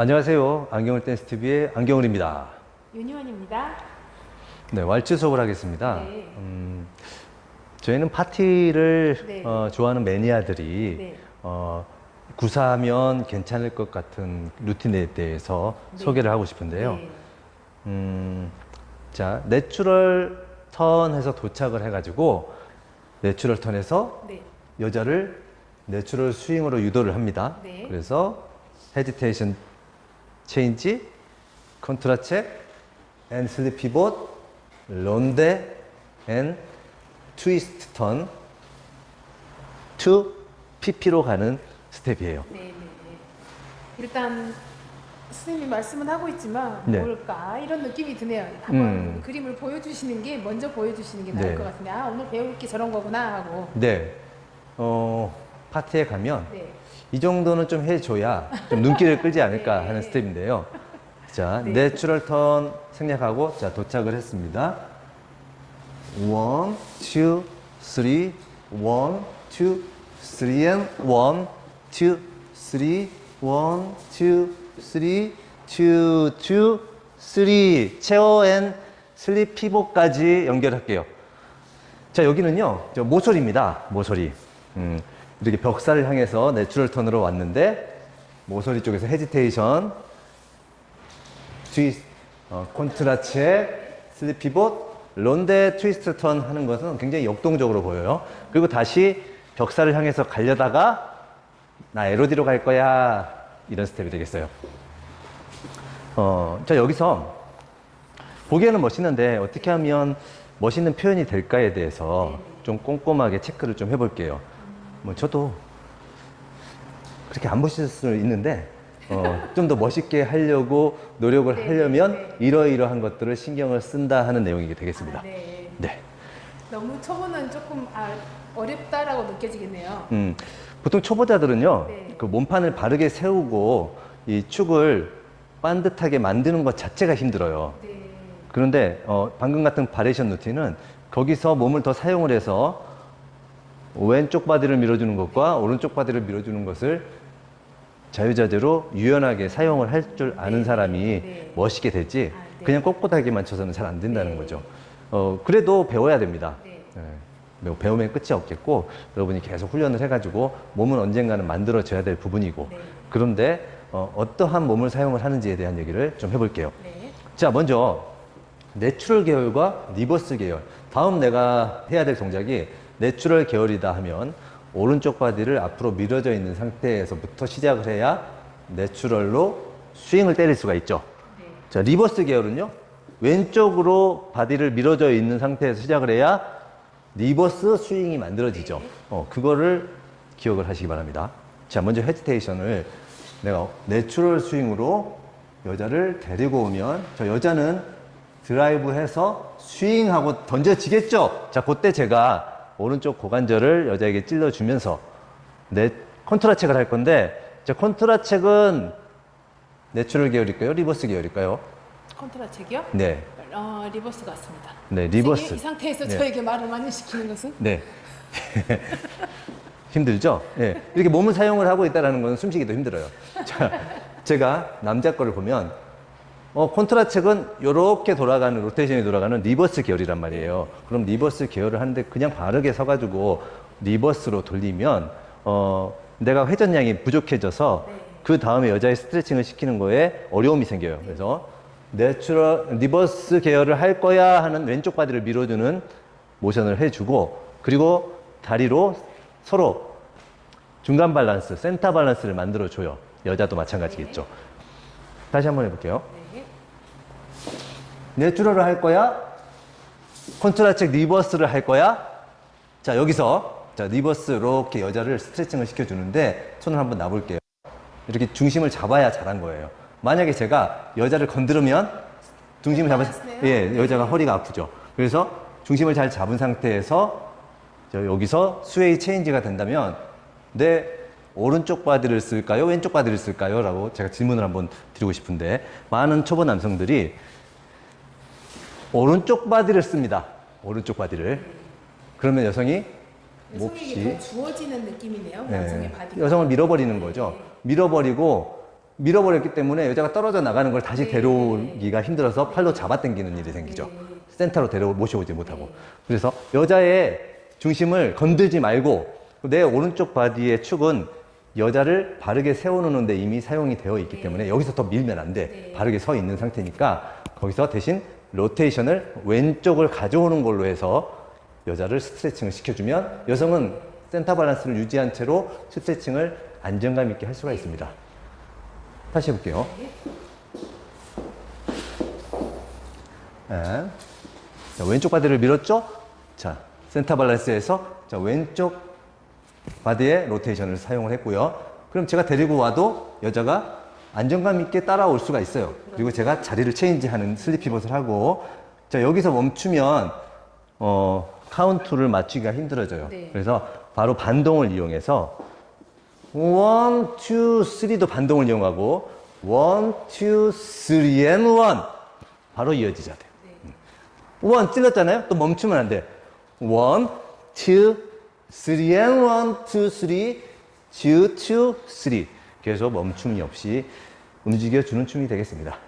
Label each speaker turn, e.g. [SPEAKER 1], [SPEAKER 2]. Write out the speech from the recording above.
[SPEAKER 1] 안녕하세요. 안경을 댄스 TV의 안경울입니다.
[SPEAKER 2] 윤희원입니다.
[SPEAKER 1] 네, 왈츠 수업을 하겠습니다.
[SPEAKER 2] 네.
[SPEAKER 1] 음, 저희는 파티를
[SPEAKER 2] 네.
[SPEAKER 1] 어, 좋아하는 매니아들이
[SPEAKER 2] 네.
[SPEAKER 1] 어, 구사하면 괜찮을 것 같은 루틴에 대해서
[SPEAKER 2] 네.
[SPEAKER 1] 소개를 하고 싶은데요.
[SPEAKER 2] 네.
[SPEAKER 1] 음, 자, 내추럴 턴해서 도착을 해가지고 내추럴 턴에서
[SPEAKER 2] 네.
[SPEAKER 1] 여자를 내추럴 스윙으로 유도를 합니다.
[SPEAKER 2] 네.
[SPEAKER 1] 그래서 헤지테이션 체인지, 컨트라 책, 앤 슬립 피봇, 론데, 앤 트위스트 턴, 투 PP로 가는 스텝이에요.
[SPEAKER 2] 네, 네, 네. 일단 선생님이 말씀은 하고 있지만
[SPEAKER 1] 네.
[SPEAKER 2] 뭘까 이런 느낌이 드네요. 한번
[SPEAKER 1] 음.
[SPEAKER 2] 그림을 보여주시는 게 먼저 보여주시는 게
[SPEAKER 1] 네.
[SPEAKER 2] 나을 것 같은데 아 오늘 배울 게 저런 거구나 하고
[SPEAKER 1] 네. 어, 파티에 가면
[SPEAKER 2] 네.
[SPEAKER 1] 이 정도는 좀 해줘야 좀 눈길을 끌지 않을까
[SPEAKER 2] 네.
[SPEAKER 1] 하는 스텝인데요. 자,
[SPEAKER 2] 네.
[SPEAKER 1] 내추럴 턴 생략하고 자 도착을 했습니다. 원, 투, 쓰리, 원, 투, 쓰리, 앤 원, 투, 쓰리, 원, 투, 쓰리, 투, 투, 쓰리, 체어 앤 슬립 피봇까지 연결할게요. 자 여기는요 저 모서리입니다 모서리 음, 이렇게 벽사를 향해서 내추럴 턴으로 왔는데 모서리 쪽에서 헤지테이션 트위스 어, 콘트라체 슬립 피봇 론데 트위스트 턴 하는 것은 굉장히 역동적으로 보여요. 그리고 다시 벽사를 향해서 가려다가 나 에로디로 갈 거야. 이런 스텝이 되겠어요. 어, 자 여기서 보기에는 멋있는데 어떻게 하면 멋있는 표현이 될까에 대해서 좀 꼼꼼하게 체크를 좀 해볼게요. 뭐 저도 그렇게 안 멋있을 수 있는데 어, 좀 더 멋있게 하려고 노력을
[SPEAKER 2] 네,
[SPEAKER 1] 하려면
[SPEAKER 2] 네.
[SPEAKER 1] 이러이러한 것들을 신경을 쓴다 하는 내용이 되겠습니다.
[SPEAKER 2] 아, 네.
[SPEAKER 1] 네.
[SPEAKER 2] 너무 초보는 조금 아, 어렵다라고 느껴지겠네요.
[SPEAKER 1] 음, 보통 초보자들은요,
[SPEAKER 2] 네.
[SPEAKER 1] 그 몸판을 바르게 세우고 이 축을 반듯하게 만드는 것 자체가 힘들어요.
[SPEAKER 2] 네.
[SPEAKER 1] 그런데 어, 방금 같은 바레이션 루틴은 거기서 몸을 더 사용을 해서 왼쪽 바디를 밀어주는 것과 오른쪽 바디를 밀어주는 것을 자유자재로 유연하게 사용을 할 줄 아는
[SPEAKER 2] 네,
[SPEAKER 1] 사람이
[SPEAKER 2] 네.
[SPEAKER 1] 멋있게 되지
[SPEAKER 2] 아, 네.
[SPEAKER 1] 그냥 꼿꼿하게 맞춰서는 잘 안 된다는
[SPEAKER 2] 네.
[SPEAKER 1] 거죠. 어, 그래도 배워야 됩니다.
[SPEAKER 2] 네.
[SPEAKER 1] 네. 뭐 배우면 끝이 없겠고 여러분이 계속 훈련을 해가지고 몸은 언젠가는 만들어져야 될 부분이고
[SPEAKER 2] 네.
[SPEAKER 1] 그런데 어, 어떠한 몸을 사용을 하는지에 대한 얘기를 좀 해볼게요.
[SPEAKER 2] 네.
[SPEAKER 1] 자, 먼저 내추럴 계열과 리버스 계열. 다음 내가 해야 될 동작이 내추럴 계열이다 하면 오른쪽 바디를 앞으로 밀어져 있는 상태에서부터 시작을 해야 내추럴로 스윙을 때릴 수가 있죠.
[SPEAKER 2] 네.
[SPEAKER 1] 자, 리버스 계열은요. 왼쪽으로 바디를 밀어져 있는 상태에서 시작을 해야 리버스 스윙이 만들어지죠. 어, 그거를 기억을 하시기 바랍니다. 자, 먼저 헤지테이션을 내가 내추럴 스윙으로 여자를 데리고 오면 저 여자는 드라이브 해서 스윙하고 던져지겠죠? 자, 그때 제가 오른쪽 고관절을 여자에게 찔러주면서 내 컨트라 책을 할 건데 자, 컨트라 책은 내추럴 계열일까요? 리버스 계열일까요?
[SPEAKER 2] 컨트라 책이요?
[SPEAKER 1] 네.
[SPEAKER 2] 어, 리버스 같습니다.
[SPEAKER 1] 네, 리버스.
[SPEAKER 2] 이 상태에서
[SPEAKER 1] 네.
[SPEAKER 2] 저에게 말을 많이 시키는 것은
[SPEAKER 1] 네. 힘들죠? 네. 이렇게 몸을 사용을 하고 있다는 건 숨쉬기도 힘들어요. 자, 제가 남자 거를 보면, 어, 콘트라 책은 이렇게 돌아가는, 로테이션이 돌아가는 리버스 계열이란 말이에요. 그럼 리버스 계열을 하는데 그냥 바르게 서가지고 리버스로 돌리면, 어, 내가 회전량이 부족해져서
[SPEAKER 2] 네.
[SPEAKER 1] 그 다음에 여자의 스트레칭을 시키는 거에 어려움이 생겨요. 그래서 내추럴, 리버스 계열을 할 거야 하는 왼쪽 바디를 밀어주는 모션을 해주고 그리고 다리로 서로 중간 밸런스, 센터 밸런스를 만들어줘요. 여자도 마찬가지겠죠. 다시 한번 해볼게요.
[SPEAKER 2] 네.
[SPEAKER 1] 내추럴을 할 거야? 컨트라책 리버스를 할 거야? 자, 여기서 자, 리버스 이렇게 여자를 스트레칭을 시켜주는데 손을 한번 놔볼게요. 이렇게 중심을 잡아야 잘한 거예요. 만약에 제가 여자를 건드리면 중심을 잡았
[SPEAKER 2] 밸런스네요.
[SPEAKER 1] 예, 여자가 허리가 아프죠. 그래서 중심을 잘 잡은 상태에서 저 여기서 스웨이 체인지가 된다면 내 오른쪽 바디를 쓸까요? 왼쪽 바디를 쓸까요? 라고 제가 질문을 한번 드리고 싶은데 많은 초보 남성들이 오른쪽 바디를 씁니다. 오른쪽 바디를. 그러면 여성이 몹시
[SPEAKER 2] 더 주어지는 느낌이네요.
[SPEAKER 1] 네,
[SPEAKER 2] 남성의 바디가.
[SPEAKER 1] 여성을 밀어버리는 거죠. 밀어버리고 밀어버렸기 때문에 여자가 떨어져 나가는 걸 다시 데려오기가 힘들어서 팔로 잡아당기는 일이 생기죠. 센터로 데려 모셔오지 못하고. 그래서 여자의 중심을 건들지 말고 내 오른쪽 바디의 축은 여자를 바르게 세워놓는데 이미 사용이 되어 있기 때문에 여기서 더 밀면 안 돼. 바르게 서 있는 상태니까 거기서 대신 로테이션을 왼쪽을 가져오는 걸로 해서 여자를 스트레칭을 시켜주면 여성은 센터 밸런스를 유지한 채로 스트레칭을 안정감 있게 할 수가 있습니다. 다시 해볼게요. 네. 자, 왼쪽 바디를 밀었죠? 자, 센터 밸런스에서 자, 왼쪽 바디의 로테이션을 사용을 했고요. 그럼 제가 데리고 와도 여자가 안정감 있게 따라올 수가 있어요. 그리고 제가 자리를 체인지하는 슬립 피벗을 하고 자, 여기서 멈추면 어, 카운트를 맞추기가 힘들어져요.
[SPEAKER 2] 네.
[SPEAKER 1] 그래서 바로 반동을 이용해서 원, 투, 쓰리도 반동을 이용하고 원, 투, 쓰리 앤 원. 바로 이어지자 돼요. 원 찔렀잖아요. 또 멈추면 안 돼. 원, 투, 쓰리 앤 원, 투, 쓰리, 투, 투, 쓰리. 계속 멈춤이 없이 움직여주는 춤이 되겠습니다.